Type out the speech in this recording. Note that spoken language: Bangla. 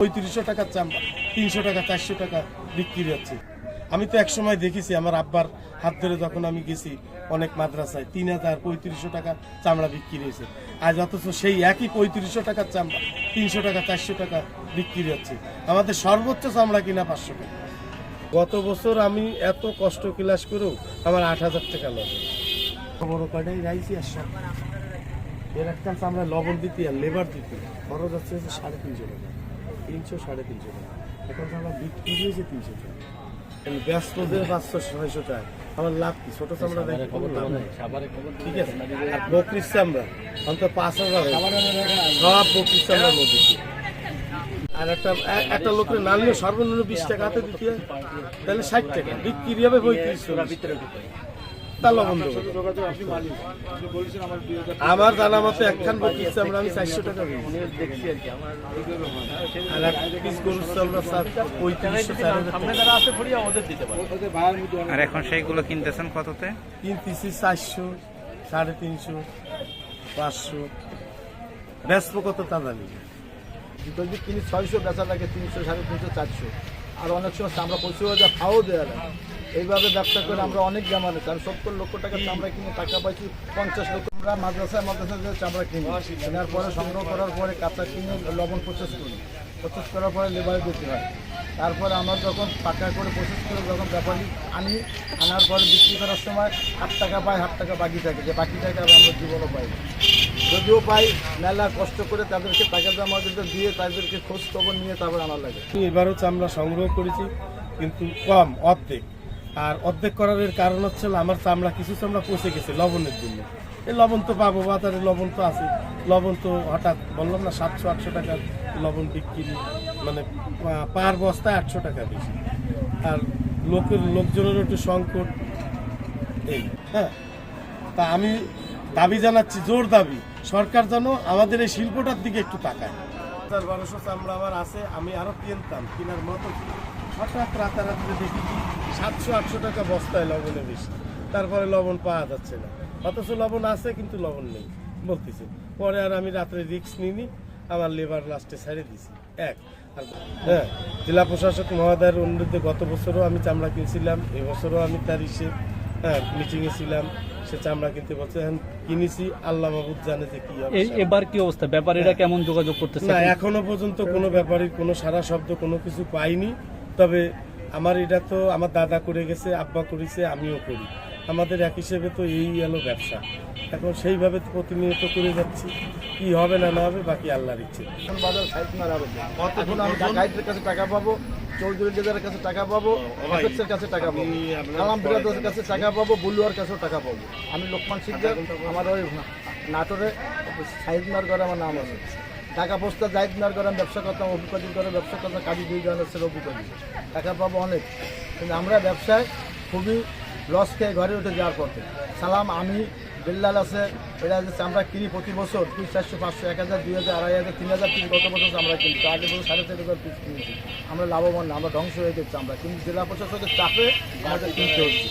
পঁয়ত্রিশশো টাকার চামড়া, তিনশো টাকা, চারশো টাকা বিক্রি হচ্ছে। আমি তো একসময় দেখেছি, আমার আব্বার হাত ধরে যখন আমি গেছি অনেক মাদ্রাসায়, তিন হাজার পঁয়ত্রিশশো টাকা চামড়া বিক্রি হয়েছে। আজ অথচ সেই একই পঁয়ত্রিশশো টাকার চামড়া, তিনশো টাকা, চারশো টাকা বিক্রি হচ্ছে। আমাদের সর্বোচ্চ চামড়া কিনা পাঁচশো টাকা। গত বছর আমি এত কষ্ট ক্লাস করেও আমার আট হাজার টাকা লাগে বড় কয়টাই রাইছি আর সব। এর একটা চামড়া লবণ দিতে আর লেবার দিতে, খরচ হচ্ছে সাড়ে তিনশো টাকা। তিনশো সাড়ে তিনশো টাকা। এখন চামড়া বিক্রি হয়েছে তিনশো টাকা। এই ব্যস্ত যে পাঁচশো ছয়শো টাকা। আমার লাভ কি? ছোট চামড়া দেখে কোনো লাভ নেই। ঠিক আছে। আর বকরির চামড়া? অন্তত পাঁচ হাজার সব বকরির চামড়ার মধ্যে। আর একটা একটা লোকের নানলে সর্বনিম্ন বিশ টাকা হাতে দিতে হয়। তাহলে ষাট টাকা। বিক্রি হবে পঁয়ত্রিশ আমার জানা মতো একখান বকরির চামড়া আমি চারশো টাকা আর এক পিস গরুর চামড়া স্যার পঁয়ত্রিশশো চার আর এখন সেইগুলো কিনতেছেন কততে? কিনতেছি চারশো সাড়ে তিনশো পাঁচশো। ব্যস্ত কত তা জানি। যদি কিনি ছয়শো বেচা লাগে তিনশো সাড়ে তিনশো চারশো। আর অনেক সময় চামড়া পঁচিশ হাজার ফাও দেওয়া লাগে এইভাবে ব্যবসা করে আমরা অনেক জামান আমি সত্তর লক্ষ টাকা চামড়া কিনে টাকা পাইছি, পঞ্চাশ লক্ষ আমরা মাদ্রাসায় মাদ্রাসায় যে চামড়া কিনি। কেনার পরে সংগ্রহ করার পরে কাঁচা কিনে লবণ প্রসেস করি। প্রসেস করার পরে লেবারে দিতে হয়। তারপরে আমরা যখন টাকা করে প্রসেস করে যখন ব্যাপারী আনি, আনার পরে বিক্রি করার সময় হাফ টাকা পাই হাফ টাকা বাকি থাকে। যে বাকি টাকা আমরা জীবনও পাই। যদিও পাই, মেলা কষ্ট করে তাদেরকে টাকা দিতে দিয়ে তাদেরকে খোঁজ খবর নিয়ে তারপর আনা লাগে। আমি এবারও চামড়া সংগ্রহ করেছি, কিন্তু কম অর্ধেক। আর অর্ধেক করার কারণ হচ্ছে আমার চামড়া, কিছু চামড়া পচে গেছে লবণের জন্য। এই লবণ তো পাবো, বাজারে লবণ তো আছে। লবণ তো হঠাৎ বললাম না, সাতশো, আটশো টাকার লবণ বিক্রি মানে পার বস্তায় আটশো টাকা বেশি। আর লোকের, লোকজনের একটু সংকট, এই হ্যাঁ। তা আমি দাবি জানাচ্ছি, জোর দাবি। সরকার যেন আমাদের এই শিল্পটার দিকে একটু তাকায়। হাজার বারোশো চামড়া আমার আছে, আমি আরও কিনতাম, কেনার মতো হঠাৎ রাতারাতি দেখি সাতশো, আটশো টাকা বস্তায় লবণে বেশি তারপরে লবণ পাওয়া যাচ্ছে না। অথচ লবণ আছে, কিন্তু লবণ নেই, বলতেছে। পরে আর আমি রাত্রে রিক্স নিইনি, আমার লেবার লাস্টে ছেড়ে দিছি এক, আর হ্যাঁ জেলা প্রশাসক মহোদয়ের অনুরোধে গত বছরও আমি চামড়া কিনছিলাম এবছরও আমি তার ইসে হ্যাঁ মিটিংয়ে ছিলাম। সে চামড়া কিনতে বলছে এখন কিনেছি আল্লাহ মাহবুদ জানে যে কি হবে এবার কি অবস্থা? ব্যাপারীরা কেমন যোগাযোগ করতেছে? না এখনও পর্যন্ত কোনো ব্যাপারে কোনো সারা শব্দ কোনো কিছু পাইনি। তবে আমার এটা তো আমার দাদা করে গেছে আব্বা করেছে আমিও করি। আমাদের এক হিসেবে তো এই এলো ব্যবসা। এখন সেইভাবে প্রতিনিয়ত করে যাচ্ছি কি হবে না না হবে বাকি আল্লাহর ইচ্ছে। এখন বাজার সাইড মার আরও এখন আমি গাইডের কাছে টাকা পাবো চৌধুরী ডেজারের কাছে টাকা পাবো অফিসের কাছে টাকা পাবো কালাম বিরাদের কাছে টাকা পাবো বুলুয়ার কাছেও টাকা পাবো। আমি লোকমান সিকদার আমার ওই নাটোরে মার করে আমার নাম আছে। টাকা পোস্টা জাহিদ মার করে আমি ব্যবসা করতাম অভিজ্ঞতা করে ব্যবসা করতাম কাজী দুই জনের ছিল অভিজ্ঞতা টাকা পাবো অনেক। কিন্তু আমরা ব্যবসায় খুবই লস খেয়ে ঘরে উঠে যাওয়ার পথে। সালাম আমি বিল্লাল আছে এটা যে আমরা কিনি প্রতি বছর দুই চারশো, পাঁচশো, এক হাজার, দুই হাজার, আড়াই হাজার, তিন হাজার পিস গত বছর আমরা কিনছি আগে বছর সাড়ে চার হাজার পিস কিনেছি। আমরা লাভবান না, আমরা ধ্বংস হয়ে গেছি আমরা কিন্তু জেলা প্রশাসনের চাপে আমাদের কিনতে হচ্ছে।